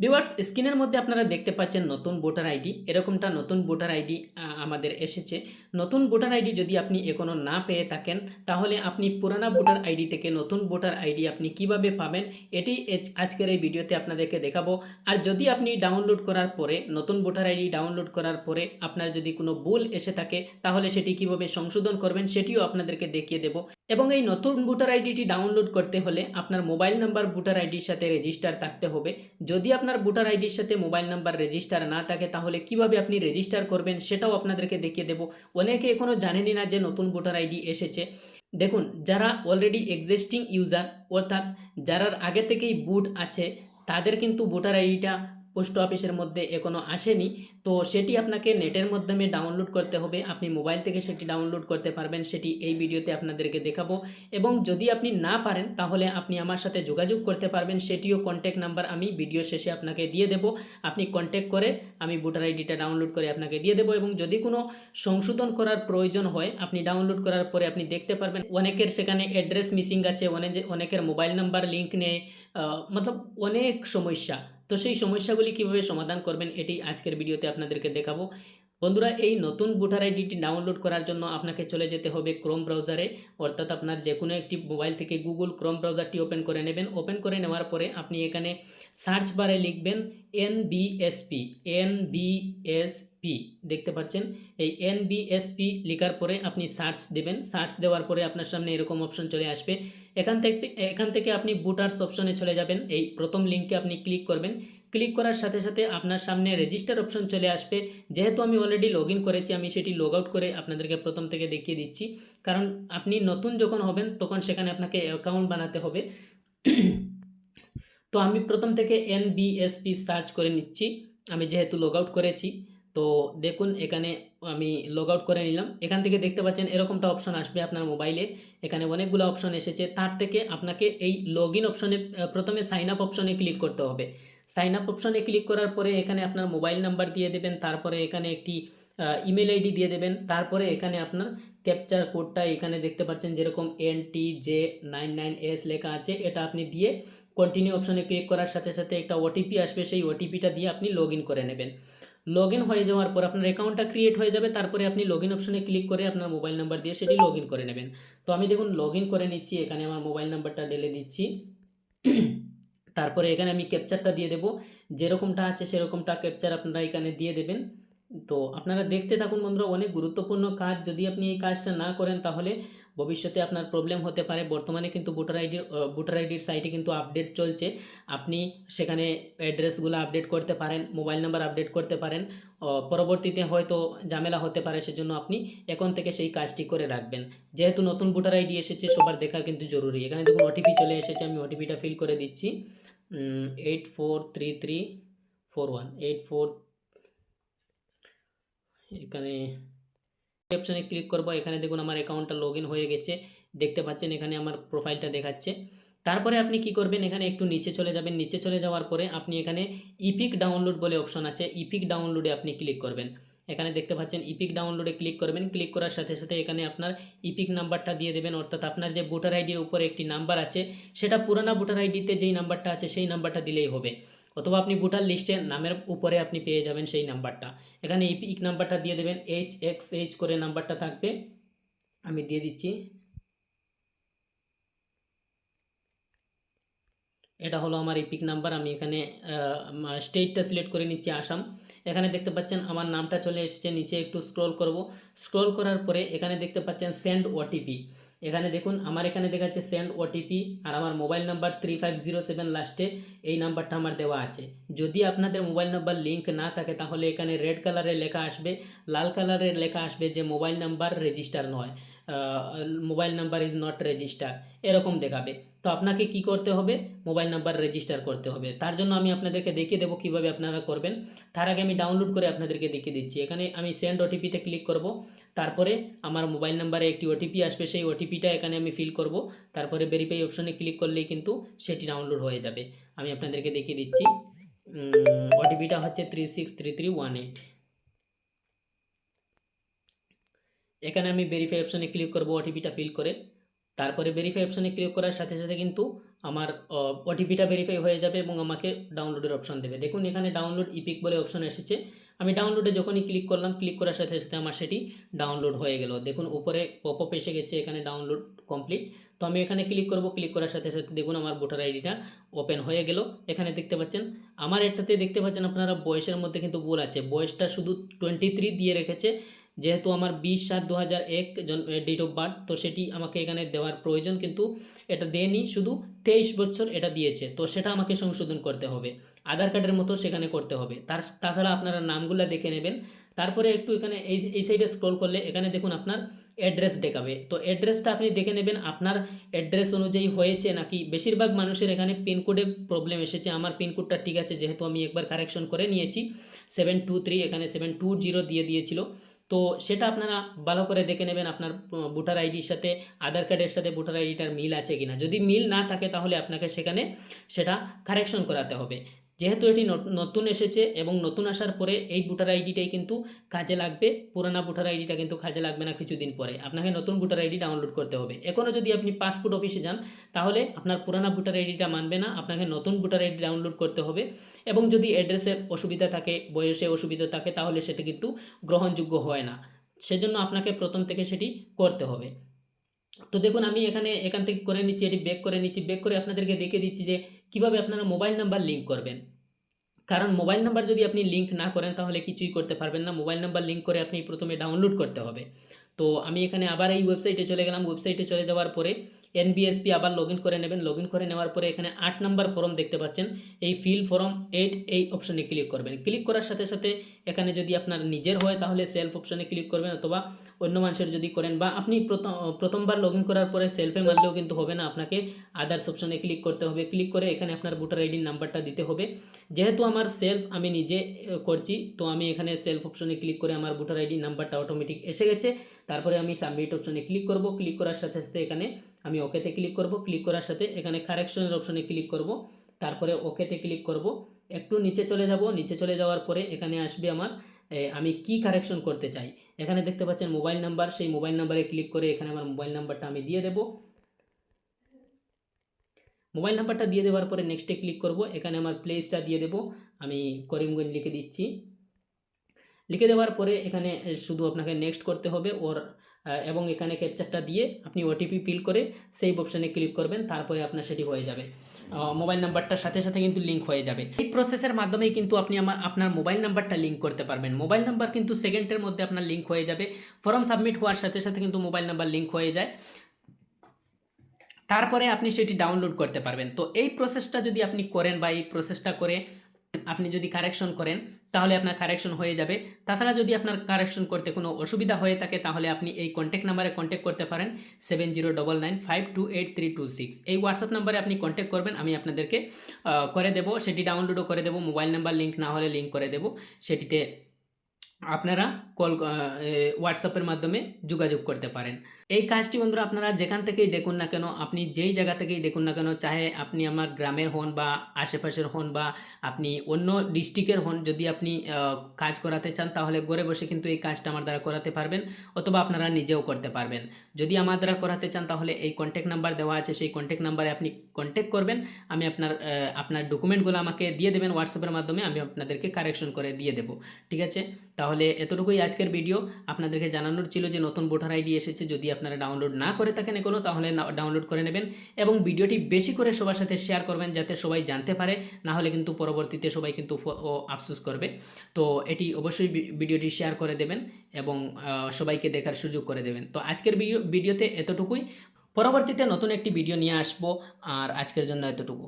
Viewers স্ক্রিনের মধ্যে আপনারা দেখতে পাচ্ছেন নতুন ভোটার আইডি। এরকমটা নতুন ভোটার আইডি আমাদের এসেছে। নতুন ভোটার আইডি যদি আপনি এখনও না পেয়ে থাকেন, তাহলে আপনি পুরানা ভোটার আইডি থেকে নতুন ভোটার আইডি আপনি কীভাবে পাবেন, এটি আজকের এই ভিডিওতে আপনাদেরকে দেখাবো। আর যদি আপনি ডাউনলোড করার পরে, নতুন ভোটার আইডি ডাউনলোড করার পরে আপনার যদি কোনো ভুল এসে থাকে, তাহলে সেটি কীভাবে সংশোধন করবেন, সেটিও আপনাদেরকে দেখিয়ে দেব। এবং এই নতুন ভোটার আইডিটি ডাউনলোড করতে হলে আপনার মোবাইল নাম্বার ভোটার আইডির সাথে রেজিস্টার থাকতে হবে। যদি আপনার ভোটার আইডির সাথে মোবাইল নাম্বার রেজিস্টার না থাকে, তাহলে কীভাবে আপনি রেজিস্টার করবেন সেটাও আপনাদেরকে দেখিয়ে দেব। অনেকে এখনও জানেনি না যে নতুন ভোটার আইডি এসেছে। দেখুন, যারা অলরেডি এক্সিস্টিং ইউজার অর্থাৎ যারার আগে থেকেই বুট আছে, তাদের কিন্তু ভোটার আইডিটা পোস্ট অফিসের মধ্যে এখনও আসেনি। তো সেটি আপনাকে নেটের মাধ্যমে ডাউনলোড করতে হবে। আপনি মোবাইল থেকে সেটি ডাউনলোড করতে পারবেন। সেটি এই ভিডিওতে আপনাদেরকে দেখাবো। এবং যদি আপনি না পারেন, তাহলে আপনি আমার সাথে যোগাযোগ করতে পারবেন। সেটিও কন্ট্যাক্ট নাম্বার আমি ভিডিও শেষে আপনাকে দিয়ে দেব। আপনি কন্ট্যাক্ট করে আমি ভোটার আইডিটা ডাউনলোড করে আপনাকে দিয়ে দেবো। এবং যদি কোনো সংশোধন করার প্রয়োজন হয়, আপনি ডাউনলোড করার পরে আপনি দেখতে পারবেন অনেকের সেখানে অ্যাড্রেস মিসিং আছে, অনেক অনেকের মোবাইল নাম্বার লিঙ্ক নেই মতলব অনেক সমস্যা। তো সেই সমস্যাগুলি কীভাবে সমাধান করবেন এটি আজকের ভিডিওতে আপনাদেরকে দেখাবো। বন্ধুরা, এই নতুন ভোটার আইডিটি ডাউনলোড করার জন্য আপনাকে চলে যেতে হবে ক্রোম ব্রাউজারে, অর্থাৎ আপনার যে কোনো একটি মোবাইল থেকে গুগল ক্রোম ব্রাউজারটি ওপেন করে নেবেন। ওপেন করে নেওয়ার পরে আপনি এখানে সার্চ বারে লিখবেন এন বিএসপি এন বিএসপি দেখতে পাচ্ছেন? এই এন বিএসপি লেখার পরে আপনি সার্চ দেবেন। সার্চ দেওয়ার পরে আপনার সামনে এরকম অপশন চলে আসবে। এখান থেকে এখান থেকে আপনি বুটার্স অপশনে চলে যাবেন। এই প্রথম লিঙ্কে আপনি ক্লিক করবেন। ক্লিক করার সাথে সাথে আপনার সামনে রেজিস্টার অপশন চলে আসবে। যেহেতু আমি অলরেডি লগ করেছি, আমি সেটি লগ আউট করে আপনাদেরকে প্রথম থেকে দেখিয়ে দিচ্ছি। কারণ আপনি নতুন যখন হবেন, তখন সেখানে আপনাকে অ্যাকাউন্ট বানাতে হবে। তো আমি প্রথম থেকে এন বিএসপি সার্চ করে নিচ্ছি। আমি যেহেতু লগ আউট করেছি তো দেখুন, এখানে আমি লগ আউট করে নিলাম। এখান থেকে দেখতে পাচ্ছেন এরকমটা অপশন আসবে আপনার মোবাইলে এখানে অনেকগুলো অপশন এসেছে। তার থেকে আপনাকে এই লগ ইন অপশনে প্রথমে সাইন আপ অপশনে ক্লিক করতে হবে। সাইন আপ অপশনে ক্লিক করার পরে এখানে আপনার মোবাইল নাম্বার দিয়ে দেবেন। তারপরে এখানে একটি ইমেল আইডি দিয়ে দেবেন। তারপরে এখানে আপনার ক্যাপচার কোডটা এখানে দেখতে পাচ্ছেন যেরকম N T J nine nine S লেখা আছে। এটা আপনি দিয়ে কন্টিনিউ অপশনে ক্লিক করার সাথে সাথে একটা ওটিপি আসবে। সেই ওটিপিটা দিয়ে আপনি লগ করে নেবেন। লগ হয়ে যাওয়ার পর আপনার অ্যাকাউন্টটা ক্রিয়েট হয়ে যাবে, তারপরে আপনি লগ অপশনে ক্লিক করে আপনার মোবাইল নাম্বার দিয়ে সেটি লগ করে নেবেন। তো আমি দেখুন লগ করে নিচ্ছি, এখানে আমার মোবাইল নাম্বারটা ঢেলে দিচ্ছি। তারপরে এখানে আমি ক্যাপচারটা দিয়ে দেবো, যেরকমটা আছে সেরকমটা ক্যাপচার আপনারা এখানে দিয়ে দেবেন। তো আপনারা দেখতে থাকুন বন্ধুরা, অনেক গুরুত্বপূর্ণ কাজ। যদি আপনি এই কাজটা না করেন, তাহলে ভবিষ্যতে আপনার প্রবলেম হতে পারে। বর্তমানে কিন্তু ভোটার আইডির ভোটার আইডির সাইটে কিন্তু আপডেট চলছে। আপনি সেখানে অ্যাড্রেসগুলো আপডেট করতে পারেন মোবাইল নাম্বার আপডেট করতে পারেন। পরবর্তীতে হয়তো ঝামেলা হতে পারে, সেজন্য আপনি এখন থেকে সেই কাজটি করে রাখবেন। যেহেতু নতুন ভোটার আইডি এসেছে, সবার দেখা কিন্তু জরুরি। এখানে দেখুন ওটিপি চলে এসেছে, আমি ওটিপিটা ফিল করে দিচ্ছি। Eight four three three four one eight four এখানে অপশানে ক্লিক করব। এখানে দেখুন আমার অ্যাকাউন্টটা লগ হয়ে গেছে। দেখতে পাচ্ছেন এখানে আমার প্রোফাইলটা দেখাচ্ছে। তারপরে আপনি কি করবেন? এখানে একটু নিচে চলে যাবেন। নিচে চলে যাওয়ার পরে আপনি এখানে ইপিক ডাউনলোড বলে অপশন আছে। ইপিক ডাউনলোডে আপনি ক্লিক করবেন। এখানে দেখতে পাচ্ছেন ইপিক ডাউনলোডে ক্লিক করবেন। ক্লিক করার সাথে সাথে এখানে আপনার ইপিক নাম্বারটা দিয়ে দেবেন। অর্থাৎ আপনার যে ভোটার আইডির উপরে একটি নাম্বার আছে, সেটা পুরানা ভোটার আইডিতে যেই নাম্বারটা আছে, সেই নাম্বারটা দিলেই হবে। অথবা আপনি ভোটার লিস্টে নামের উপরে আপনি পেয়ে যাবেন সেই নাম্বারটা। এখানে ইপিক নাম্বারটা দিয়ে দেবেন এইচ এক্স এইচ করে নাম্বারটা থাকবে। আমি দিয়ে দিচ্ছি। এটা হলো আমার ইপিক নাম্বার। আমি এখানে স্টেটটা সিলেক্ট করে নিচ্ছি আসাম। এখানে দেখতে পাচ্ছেন আমার নামটা চলে এসেছে, নিচে একটু স্ক্রল করব। স্ক্রল করার পরে এখানে দেখতে পাচ্ছেন সেন্ড ওটিপি এখানে দেখুন, আমার এখানে দেখাচ্ছে সেন্ড ওটিপি আর আমার mobile number three five zero seven লাস্টে এই নাম্বারটা আমার দেওয়া আছে। যদি আপনাদের মোবাইল নাম্বার লিঙ্ক না থাকে, তাহলে এখানে রেড কালারের লেখা আসবে, লাল কালারের লেখা আসবে যে মোবাইল নাম্বার রেজিস্টার নয় mobile number is not register এরকম দেখাবে। তো আপনাকে কি করতে হবে? মোবাইল নাম্বার রেজিস্টার করতে হবে। তার জন্য আমি আপনাদেরকে দেখিয়ে দেবো কীভাবে আপনারা করবেন। তার আগে আমি ডাউনলোড করে আপনাদেরকে দেখিয়ে দিচ্ছি। এখানে আমি সেন্ড ওটিপিতে ক্লিক করব। তারপরে আমার মোবাইল নাম্বারে একটি ওটিপি আসবে, সেই ওটিপিটা এখানে আমি ফিল করব। তারপরে ভেরিফাই অপশনে ক্লিক করলেই কিন্তু সেটি ডাউনলোড হয়ে যাবে। আমি আপনাদেরকে দেখিয়ে দিচ্ছি। ওটিপিটা হচ্ছে three six three three one eight এখানে আমি ভেরিফাই অপশনে ক্লিক করব ওটিপিটা ফিল করে। তারপরে ভেরিফাই অপশনে ক্লিক করার সাথে সাথে কিন্তু আমার ওটিপিটা ভেরিফাই হয়ে যাবে এবং আমাকে ডাউনলোডের অপশন দেবে। দেখুন, এখানে ডাউনলোড ইপিক বলে অপশন এসেছে। আমি ডাউনলোডে যখনই ক্লিক করলাম ক্লিক করার সাথে সাথে আমার সেটি ডাউনলোড হয়ে গেল। দেখুন, উপরে পপ আপ এসে গেছে, এখানে ডাউনলোড কমপ্লিট তো আমি এখানে ক্লিক করব ক্লিক করার সাথে সাথে দেখুন আমার ভোটার আইডিটা ওপেন হয়ে গেল। এখানে দেখতে পাচ্ছেন, আমার এটাতে দেখতে পাচ্ছেন আপনারা বয়সের মধ্যে কিন্তু ভুল আছে। বয়সটা শুধু টোয়েন্টি দিয়ে রেখেছে। যেহেতু আমার বিশ সাত দু হাজার এক ডেট অফ বার্থ তো সেটি আমাকে এখানে দেওয়ার প্রয়োজন, কিন্তু এটা দেয়নি, শুধু তেইশ বছর এটা দিয়েছে, তো সেটা আমাকে সংশোধন করতে হবে, আধার কার্ডের মতো সেখানে করতে হবে। তার, তাছাড়া আপনারা নামগুলো দেখে নেবেন, তারপরে একটু এখানে এই এই সাইডে স্ক্রল করলে এখানে দেখুন আপনার অ্যাড্রেস দেখাবে, তো অ্যাড্রেসটা আপনি দেখে নেবেন, আপনার অ্যাড্রেস অনুযায়ী হয়েছে নাকি, বেশিরভাগ মানুষের এখানে পিনকোডে প্রবলেম এসেছে, আমার পিনকোডটা ঠিক আছে, যেহেতু আমি একবার কারেকশন করে নিয়েছি সেভেন টু থ্রি এখানে সেভেন টু জিরো দিয়ে দিয়েছিল তো সেটা আপনারা ভালো করে দেখে নেবেন আপনার ভোটার আইডির সাথে, আধার কার্ডের সাথে ভোটার আইডিটার মিল আছে কিনা। যদি মিল না থাকে তাহলে আপনাকে সেখানে সেটা কারেকশন করাতে হবে। যেহেতু এটি নতুন এসেছে এবং নতুন আসার পরে এই ভোটার আইডিটাই কিন্তু কাজে লাগবে, পুরানা ভোটার আইডিটা কিন্তু কাজে লাগবে না কিছুদিন পরে। আপনাকে নতুন ভোটার আইডি ডাউনলোড করতে হবে। এখনও যদি আপনি পাসপোর্ট অফিসে যান, তাহলে আপনার পুরানা ভোটার আইডিটা মানবে না, আপনাকে নতুন ভোটার আইডি ডাউনলোড করতে হবে এবং যদি অ্যাড্রেসের অসুবিধা থাকে, বয়সে অসুবিধা থাকে, তাহলে সেটা কিন্তু গ্রহণযোগ্য হয় না। সেজন্য আপনাকে প্রথম থেকে সেটি করতে হবে। তো দেখুন, আমি এখানে এখান থেকে করে নিচ্ছি, এটি বেক করে নিচ্ছি। বেক করে আপনাদেরকে দেখে দিচ্ছি যে কীভাবে আপনারা মোবাইল নাম্বার লিঙ্ক করবেন? কারণ মোবাইল নাম্বার যদি আপনি লিঙ্ক না করেন, তাহলে কিছুই করতে পারবেন না। মোবাইল নাম্বার লিঙ্ক করে আপনি প্রথমে ডাউনলোড করতে হবে। তো আমি এখানে আবার এই ওয়েবসাইটে চলে গেলাম। ওয়েবসাইটে চলে যাওয়ার পরে এনবিএসপি আবার লগ করে নেবেন। লগ করে নেওয়ার পরে এখানে আট নাম্বার ফর্ম দেখতে পাচ্ছেন। এই ফিল ফর্ম এইট এই অপশনে ক্লিক করবেন। ক্লিক করার সাথে সাথে এখানে যদি আপনার নিজের হয়, তাহলে সেলফ অপশনে ক্লিক করবেন অথবা অন্য মানুষের যদি করেন বা আপনি প্রথম, প্রথমবার লগ করার পরে সেলফে মারলেও কিন্তু হবে না। আপনাকে আদার্স অপশনে ক্লিক করতে হবে। ক্লিক করে এখানে আপনার ভোটার আইডির নাম্বারটা দিতে হবে। যেহেতু আমার সেলফ আমি নিজে করছি, তো আমি এখানে সেলফ অপশনে ক্লিক করে আমার ভোটার আইডির নাম্বারটা অটোমেটিক এসে গেছে। তারপরে আমি সাবমিট অপশনে ক্লিক করব। ক্লিক করার সাথে সাথে এখানে আমি ওকেতে ক্লিক করব। ক্লিক করার সাথে এখানে কারেকশনের অপশনে ক্লিক করব। তারপরে ওকেতে ক্লিক করব। একটু নিচে চলে যাব। নিচে চলে যাওয়ার পরে এখানে আসবে আমার আমি কি কারেকশন করতে চাই? এখানে দেখতে পাচ্ছেন মোবাইল নাম্বার সেই মোবাইল নাম্বারে ক্লিক করে এখানে আমার মোবাইল নাম্বারটা আমি দিয়ে দেব। মোবাইল নাম্বারটা দিয়ে দেওয়ার পরে নেক্সটে ক্লিক করব। এখানে আমার প্লেসটা দিয়ে দেব। আমি করিমগঞ্জ লিখে দিচ্ছি। লিখে দেওয়ার পরে এখানে শুধু আপনাকে নেক্সট করতে হবে। ওর এবং এখানে ক্যাপচারটা দিয়ে আপনি ওটিপি ফিল করে সেই অপশানে ক্লিক করবেন। তারপরে আপনার সেটি হয়ে যাবে। মোবাইল নাম্বারটার সাথে সাথে কিন্তু লিঙ্ক হয়ে যাবে। এই প্রসেসের মাধ্যমেই কিন্তু আপনি আমার, আপনার মোবাইল নাম্বারটা লিঙ্ক করতে পারবেন। মোবাইল নাম্বার কিন্তু সেকেন্ডের মধ্যে আপনার লিঙ্ক হয়ে যাবে। ফর্ম সাবমিট হওয়ার সাথে সাথে কিন্তু মোবাইল নাম্বার লিঙ্ক হয়ে যায়। তারপরে আপনি সেটি ডাউনলোড করতে পারবেন। তো এই প্রসেসটা যদি আপনি করেন বা এই প্রসেসটা করে আপনি যদি কারেকশন করেন, তাহলে আপনার কারেকশন হয়ে যাবে। তাছাড়া যদি আপনার কারেকশন করতে কোনো অসুবিধা হয়ে থাকে, তাহলে আপনি এই কন্ট্যাক্ট নাম্বারে কন্ট্যাক্ট করতে পারেন seven zero double nine five two eight three two six এই হোয়াটসঅ্যাপ নাম্বারে আপনি কন্ট্যাক্ট করবেন, আমি আপনাদেরকে করে দেবো, সেটি ডাউনলোডও করে দেবো মোবাইল নাম্বার লিঙ্ক না হলে লিঙ্ক করে দেবো, সেটিতে আপনারা কল হোয়াটসঅ্যাপের মাধ্যমে যোগাযোগ করতে পারেন। এই কাজটি বন্ধুরা আপনারা যেখান থেকেই দেখুন না কেন, আপনি যেই জায়গা থেকেই দেখুন না কেন, চাহে আপনি আমার গ্রামের হন বা আশেপাশের হন বা আপনি অন্য ডিস্ট্রিক্টের হন, যদি আপনি কাজ করাতে চান, তাহলে ঘরে বসে কিন্তু এই কাজটা আমার দ্বারা করাতে পারবেন, অথবা আপনারা নিজেও করতে পারবেন। যদি আমার দ্বারা করাতে চান, তাহলে এই কন্ট্যাক্ট নাম্বার দেওয়া আছে, সেই কন্ট্যাক্ট নাম্বারে আপনি কন্ট্যাক্ট করবেন, আমি আপনার আপনার ডকুমেন্টগুলো আমাকে দিয়ে দেবেন হোয়াটসঅ্যাপের মাধ্যমে, আমি আপনাদেরকে কারেকশন করে দিয়ে দেবো। ঠিক আছে? তাহলে এতটুকুই আজকের ভিডিও আপনাদেরকে জানানোর ছিল যে নতুন ভোটার আইডি এসেছে, যদি আপনারা ডাউনলোড না করে থাকেন এখনও, তাহলে ডাউনলোড করে নেবেন এবং ভিডিওটি বেশি করে সবার সাথে শেয়ার করবেন যাতে সবাই জানতে পারে, না হলে কিন্তু পরবর্তীতে সবাই কিন্তু আফসোস করবে। তো এটি অবশ্যই ভিডিওটি শেয়ার করে দেবেন এবং সবাইকে দেখার সুযোগ করে দেবেন। তো আজকের ভিডিওতে এতটুকুই। পরবর্তীতে নতুন একটি ভিডিও নিয়ে আসব, আর আজকের জন্য এতটুকু।